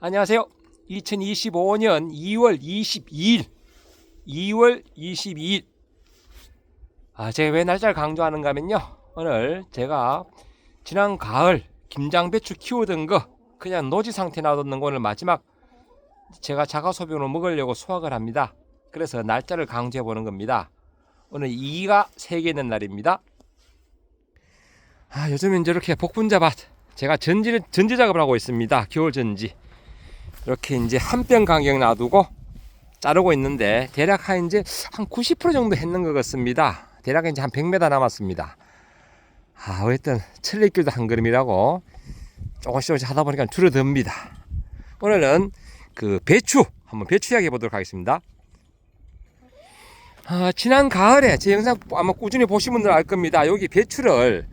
안녕하세요. 2025년 2월 22일, 2월 22일. 아, 제가 왜 날짜를 강조하는가 하면요. 오늘 제가 지난 가을 김장배추 키우던 거 그냥 노지 상태 놔뒀는 거 오늘 마지막 제가 자가 소비로 먹으려고 수확을 합니다. 그래서 날짜를 강조해 보는 겁니다. 오늘 2가 3개 있는 날입니다. 아, 요즘은 이렇게 복분자밭 제가 전지 전지 작업을 하고 있습니다. 겨울 전지. 이렇게 이제 한 뼘 간격 놔두고 자르고 있는데 대략 한 이제 한 90% 정도 했는 것 같습니다. 대략 이제 한 100m 남았습니다. 아, 어쨌든 천리길도 한 걸음이라고 조금씩 조금씩 하다 보니까 줄어듭니다. 오늘은 그 배추 한번 배추 이야기 해보도록 하겠습니다. 아, 지난 가을에 제 영상 아마 꾸준히 보신 분들 알 겁니다. 여기 배추를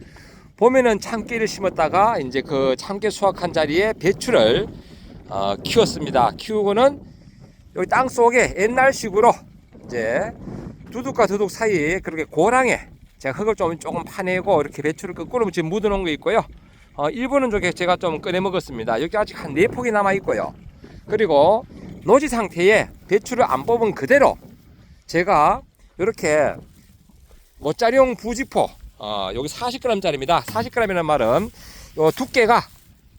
보면은 참깨를 심었다가 이제 그 참깨 수확한 자리에 배추를 어, 키웠습니다. 키우고는 여기 땅 속에 옛날식으로 이제 두둑과 두둑 사이에 그렇게 고랑에 제가 흙을 좀 조금 파내고 이렇게 배추를 거꾸로 지금 묻어놓은 거 있고요. 어, 일부는 저게 제가 좀 꺼내 먹었습니다. 여기 아직 한 네 폭이 남아 있고요. 그리고 노지 상태에 배추를 안 뽑은 그대로 제가 이렇게 모짜리용 부지포 어, 여기 40g짜리입니다. 40g이라는 말은 요 두께가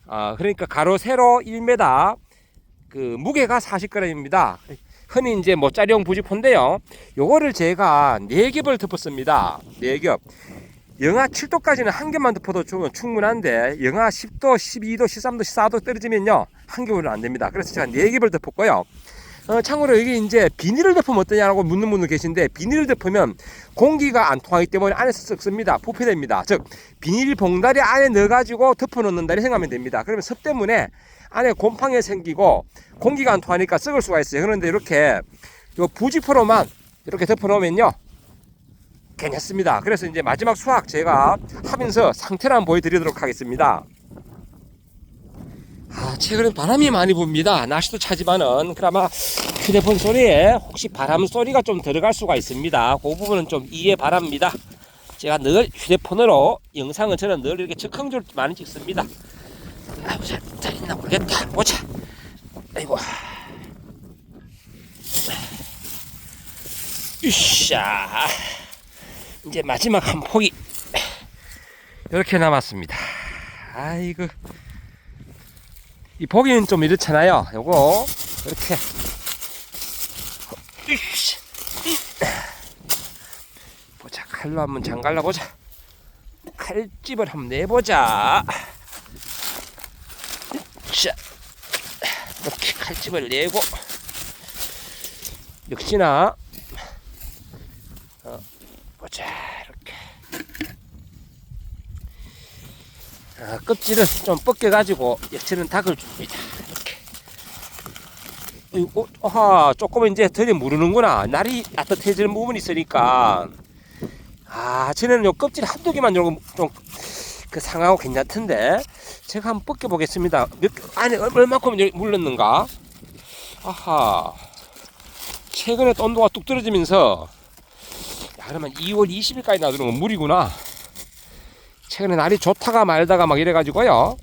어, 그러니까 가로 세로 1m 그 무게가 40g입니다. 흔히 이제 모짜리용 부지포인데요. 요거를 제가 4겹을 덮었습니다. 4겹. 영하 7도까지는 한 겹만 덮어도 좀 충분한데 영하 10도, 12도, 13도, 14도 떨어지면요 한 겹은 안 됩니다. 그래서 제가 4겹을 덮었고요. 어, 참고로 여기 이제 비닐을 덮으면 어떠냐고 묻는 분들 계신데 비닐을 덮으면 공기가 안 통하기 때문에 안에서 썩습니다. 부패됩니다. 즉 비닐 봉다리 안에 넣어가지고 덮어놓는다 이렇게 생각하면 됩니다. 그러면 습 때문에 안에 곰팡이 생기고 공기가 안 통하니까 썩을 수가 있어요. 그런데 이렇게 요 부지포로만 이렇게 덮어놓으면요 괜찮습니다. 그래서 이제 마지막 수확 제가 하면서 상태를 한번 보여드리도록 하겠습니다. 아, 최근에 바람이 많이 붑니다. 날씨도 차지만은 그나마 휴대폰 소리에 혹시 바람 소리가 좀 들어갈 수가 있습니다. 그 부분은 좀 이해 바랍니다. 제가 늘 휴대폰으로 영상은 저는 늘 이렇게 적극적으로 많이 찍습니다. 아이고 잘, 잘 있나 모르겠다. 보자. 아이고. 으쌰. 이제 마지막 한 폭이 이렇게 남았습니다. 아이고. 이 보기는 좀 이렇잖아요. 요거 이렇게. 보자 칼로 한번 장갈라 보자. 칼집을 한번 내보자. 자, 이렇게 칼집을 내고 역시나 어, 보자 이렇게 아, 껍질은 좀 벗겨가지고 역시는 닭을 줍니다 이렇게 이거 아 조금 이제 덜 무르는구나 날이 따뜻해지는 부분이 있으니까 아 전에는 요 껍질 한두 개만 요거 좀그 상하고 괜찮던데 제가 한번 벗겨 보겠습니다. 몇 안에 얼- 얼마큼 물렀는가? 아하. 최근에 또 온도가 뚝 떨어지면서 야, 그러면 2월 20일까지 놔두는 건 무리구나. 최근에 날이 좋다가 말다가 막 이래가지고요.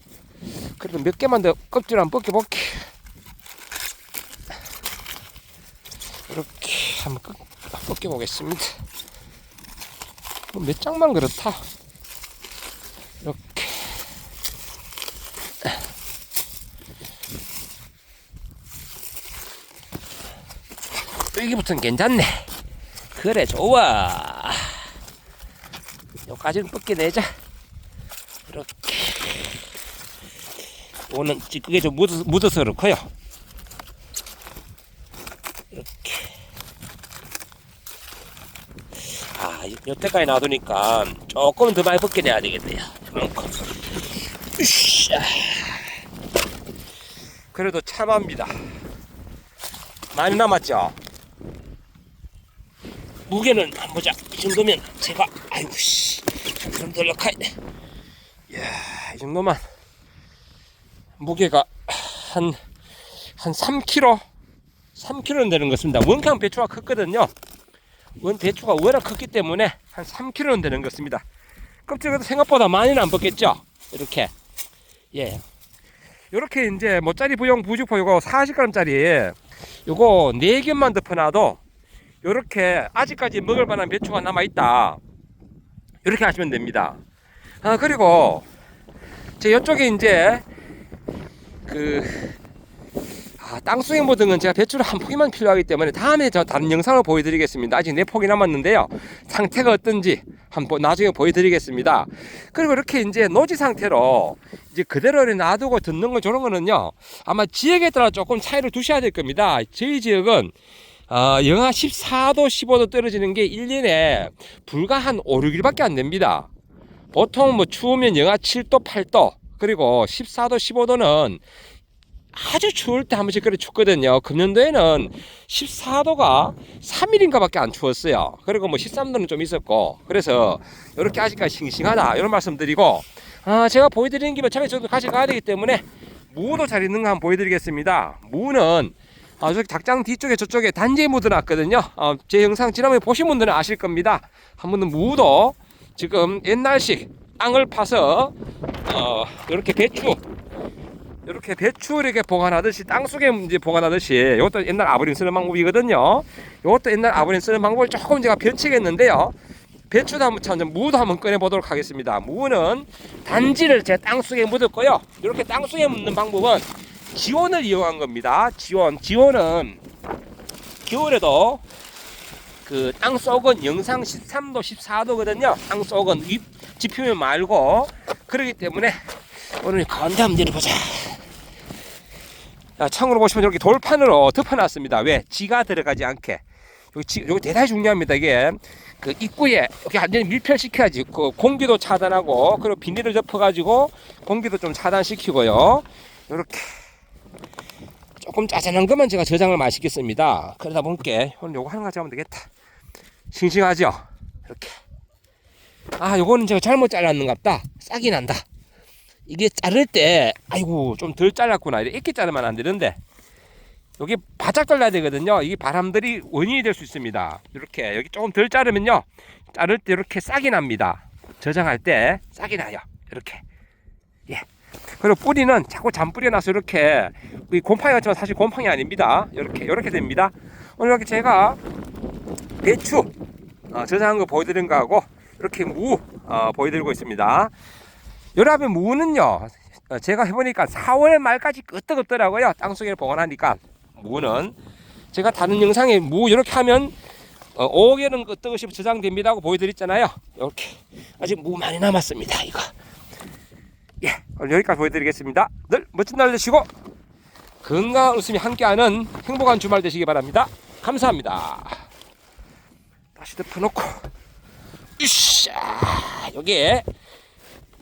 그래도 몇 개만 더 껍질 한번 벗겨볼게. 이렇게 한번 꺾- 벗겨보겠습니다. 뭐몇 장만 그렇다. 이렇게. 여기부터는 괜찮네. 그래, 좋아. 여기까지는 벗겨내자. 오는 찌끄게 좀 묻어서, 묻어서 그렇고요. 이렇게. 아, 요- 요때까지 놔두니까 조금 더 많이 벗겨내야 되겠네요. 으쌰. 그래도 참합니다. 많이 남았죠? 무게는 한번 보자. 이 정도면 제가 아이고 씨. 좀 덜럭하. 이야, 이 정도만 무게가 한 한 3kg 3kg는 되는 것 같습니다. 원캉 배추가 컸거든요. 원 배추가 워낙 컸기 때문에 한 3kg는 되는 것 같습니다. 껍질도 생각보다 많이는 안 벗겼죠. 이렇게 예. 요렇게 이제 모짜리 부용 부직포 요거 40g짜리 요거 4개만 덮어놔도 요렇게 아직까지 먹을 만한 배추가 남아있다. 이렇게 하시면 됩니다. 아, 그리고 제 이쪽에 이제 그 아, 건 제가 배추를 한 포기만 필요하기 때문에 다음에 저 다른 영상을 보여드리겠습니다. 아직 네 포기 남았는데요. 상태가 어떤지 한번 나중에 보여드리겠습니다. 그리고 이렇게 이제 노지 상태로 이제 그대로 놔두고 듣는 거 저런 거는요. 아마 지역에 따라 조금 차이를 두셔야 될 겁니다. 저희 지역은 어, 영하 14도, 15도 떨어지는 게 1년에 불과 한 5, 6일밖에 안 됩니다. 보통 뭐 추우면 영하 7도, 8도, 그리고 14도, 15도는 아주 추울 때 한 번씩 그래 춥거든요. 금년도에는 14도가 3일인가 밖에 안 추웠어요. 그리고 뭐 13도는 좀 있었고, 그래서 이렇게 아직까지 싱싱하다 이런 말씀 드리고, 아 제가 보여드리는 김에 처음에 저도 가져가야 되기 때문에 무도 잘 있는 거 한번 보여드리겠습니다. 무는 아, 저기 닭장 뒤쪽에 저쪽에 단지에 묻어놨거든요. 어, 제 영상 지난번에 보신 분들은 아실 겁니다. 한 번은 무도 지금 옛날식 땅을 파서 어, 이렇게 배추 이렇게 배추 이렇게 보관하듯이 땅 속에 이제 보관하듯이 이것도 옛날 아버님 쓰는 방법이거든요. 이것도 옛날 아버님 쓰는 방법을 조금 제가 변칙했는데요. 배추도 한번 참 무도 한번 꺼내 보도록 하겠습니다. 무는 단지를 제 땅 속에 묻었고요. 이렇게 땅 속에 묻는 방법은 지원을 이용한 겁니다. 지원. 지원은 겨울에도 그 땅 속은 영상 13도, 14도거든요. 땅 속은 윗 지표면 말고 그렇기 때문에 오늘 건대 한번 내려보자. 자, 창으로 보시면 이렇게 돌판으로 덮어놨습니다. 왜? 지가 들어가지 않게. 여기 지, 여기 대단히 중요합니다. 이게 그 입구에 이렇게 완전히 밀폐시켜야지. 그 공기도 차단하고 그리고 비닐을 덮어가지고 공기도 좀 차단시키고요. 이렇게 조금 짜잔한 것만 제가 저장을 마시겠습니다. 그러다 보니까 오늘 요거 하나 가져가면 되겠다. 싱싱하죠? 이렇게. 아, 요거는 제가 잘못 잘랐는갑다. 싹이 난다. 이게 자를 때, 아이고, 좀 덜 잘랐구나. 이렇게 자르면 안 되는데. 여기 바짝 잘라야 되거든요. 이게 바람들이 원인이 될 수 있습니다. 이렇게. 여기 조금 덜 자르면요. 자를 때 이렇게 싹이 납니다. 저장할 때 싹이 나요. 이렇게. 예. 그리고 뿌리는 자꾸 잔뿌리 나서 이렇게 이 곰팡이 같지만 사실 곰팡이 아닙니다. 이렇게 이렇게 됩니다. 오늘 이렇게 제가 배추 어, 저장한 거 보여드린 거하고 이렇게 무 어, 보여드리고 있습니다. 여러분 무는요 어, 제가 해보니까 4월 말까지 끄떡없더라고요. 땅속에 보관하니까 무는 제가 다른 영상에 무 이렇게 하면 어, 5개는 끄떡없이 저장됩니다 하고 보여드렸잖아요. 이렇게 아직 무 많이 남았습니다. 이거. 예, 오늘 여기까지 보여드리겠습니다. 늘 멋진 날 되시고 건강한 웃음이 함께하는 행복한 주말 되시기 바랍니다. 감사합니다. 다시 덮어놓고 으쌰 여기에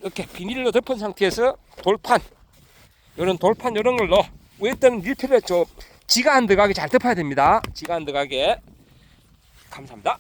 이렇게 비닐로 덮은 상태에서 돌판 이런 돌판 이런 걸 넣어 위에 때는 밀폐를 좀 지가 안 들어가게 잘 덮어야 됩니다. 지가 안 들어가게 감사합니다.